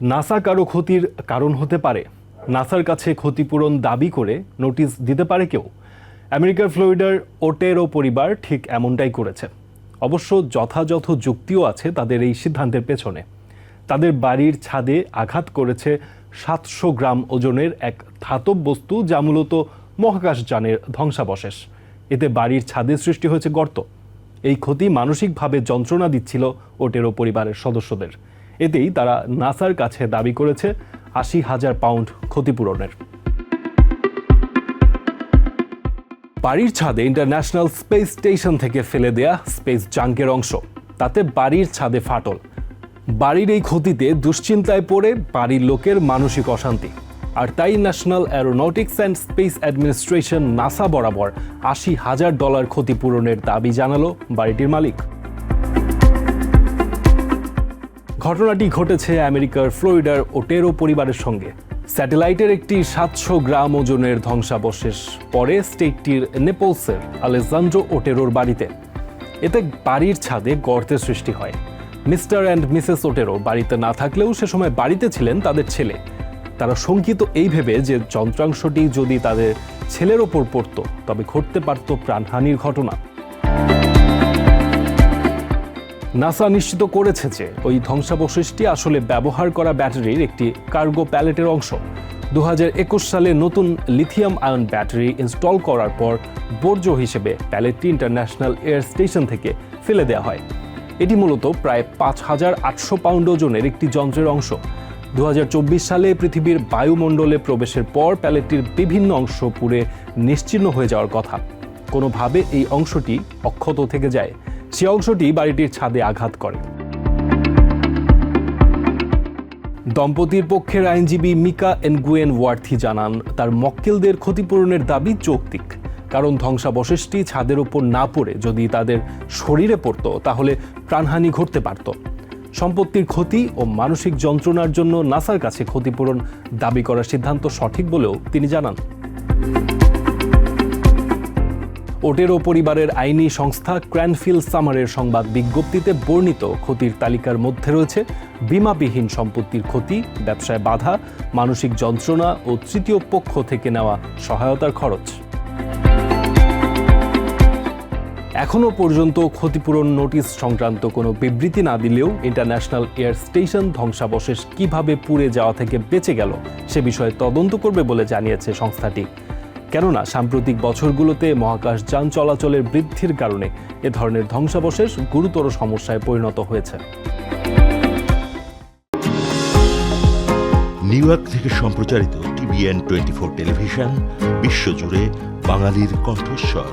NASA কারও ক্ষতির কারণ হতে পারে। নাসার কাছে ক্ষতিপূরণ দাবি করে নোটিশ দিতে পারে কেউ। আমেরিকার ফ্লোরিডার ওটেরো পরিবার ঠিক এমনটাই করেছে। অবশ্য যথাযথ যুক্তিও আছে তাদের এই সিদ্ধান্তের পেছনে। তাদের বাড়ির ছাদে আঘাত করেছে সাতশো গ্রাম ওজনের এক ধাতব বস্তু যা মূলত মহাকাশযানের ধ্বংসাবশেষ। এতে বাড়ির ছাদে সৃষ্টি হয়েছে গর্ত। এই ক্ষতি মানসিকভাবে যন্ত্রণা দিচ্ছিল ওটেরো পরিবারের সদস্যদের। এতেই তারা নাসার কাছে দাবি করেছে আশি হাজার পাউন্ড ক্ষতিপূরণের। বাড়ির ছাদে ইন্টারন্যাশনাল স্পেস স্টেশন থেকে ফেলে দেয়া স্পেস জাঙ্কের অংশ, তাতে বাড়ির ছাদে ফাটল। বাড়ির এই ক্ষতিতে দুশ্চিন্তায় পড়ে বাড়ির লোকের মানসিক অশান্তি। আর তাই national aeronautics and space administration NASA বরাবর আশি হাজার ডলার ক্ষতিপূরণের দাবি জানালো বাড়িটির মালিক। ঘটনাটি ঘটেছে আমেরিকার ফ্লোরিডার ওটেরো পরিবারের সঙ্গে। স্যাটেলাইটের একটি সাতশো গ্রাম ওজনের ধ্বংসাবশেষ পরে স্টেটটির নেপলসের আলেজান্ড্রো ওটেরোর বাড়িতে। এতে বাড়ির ছাদে গর্তের সৃষ্টি হয়। মিস্টার অ্যান্ড মিসেস ওটেরো বাড়িতে না থাকলেও সে সময় বাড়িতে ছিলেন তাদের ছেলে। তারা শঙ্কিত এই ভেবে যে যন্ত্রাংশটি যদি তাদের ছেলের ওপর পড়তো, তবে ঘটতে পারত প্রাণহানির ঘটনা। নাসা নিশ্চিত করেছে যে ওই ধ্বংসাবশেষটি আসলে ব্যবহার করা ব্যাটারির একটি কার্গো প্যালেটের অংশ। দু হাজার একুশ সালে নতুন লিথিয়াম আয়ন ব্যাটারি ইনস্টল করার পর বর্জ্য হিসেবে প্যালেটটি ইন্টারন্যাশনাল এয়ার স্টেশন থেকে ফেলে দেওয়া হয়। এটি মূলত প্রায় পাঁচ হাজার আটশো পাউন্ড ওজনের একটি যন্ত্রের অংশ। দু হাজার চব্বিশ সালে পৃথিবীর বায়ুমণ্ডলে প্রবেশের পর প্যালেটটির বিভিন্ন অংশ পুড়ে নিশ্চিহ্ন হয়ে যাওয়ার কথা। কোনোভাবে এই অংশটি অক্ষত থেকে যায়। সে অংশটি বাড়িটির ছাদে আঘাত করে। দম্পতির পক্ষের আইনজীবী মিকা এনগুয়েন ওয়ার্থি জানান, তার মক্কেলদের ক্ষতিপূরণের দাবি যৌক্তিক, কারণ ধ্বংসাবশেষটি ছাদের ওপর না পড়ে যদি তাদের শরীরে পড়তো, তাহলে প্রাণহানি ঘটতে পারত। সম্পত্তির ক্ষতি ও মানসিক যন্ত্রণার জন্য নাসার কাছে ক্ষতিপূরণ দাবি করার সিদ্ধান্ত সঠিক বলেও তিনি জানান। ওটেরো পরিবারের আইনি সংস্থা ক্র্যানফিল সামারের সংবাদ বিজ্ঞপ্তিতে বর্ণিত ক্ষতির তালিকার মধ্যে রয়েছে বিমাবিহীন সম্পত্তির ক্ষতি, ব্যবসায় বাধা, মানসিক যন্ত্রণা ও তৃতীয় পক্ষ থেকে নেওয়া সহায়তার খরচ। এখনও পর্যন্ত ক্ষতিপূরণ নোটিশ সংক্রান্ত কোনো বিবৃতি না দিলেও ইন্টারন্যাশনাল এয়ার স্টেশন ধ্বংসাবশেষ কীভাবে পুড়ে যাওয়া থেকে বেঁচে গেল সে বিষয়ে তদন্ত করবে বলে জানিয়েছে সংস্থাটি। কেননা সাম্প্রতিক বছরগুলোতে মহাকাশ যান চলাচলের বৃদ্ধির কারণে এ ধরনের ধ্বংসাবশেষ গুরুতর সমস্যায় পরিণত হয়েছে। নিউ ইয়র্ক থেকে সম্প্রচারিত টিভিএন টোয়েন্টি ফোর টেলিভিশন, বিশ্বজুড়ে বাঙালির কণ্ঠস্বর।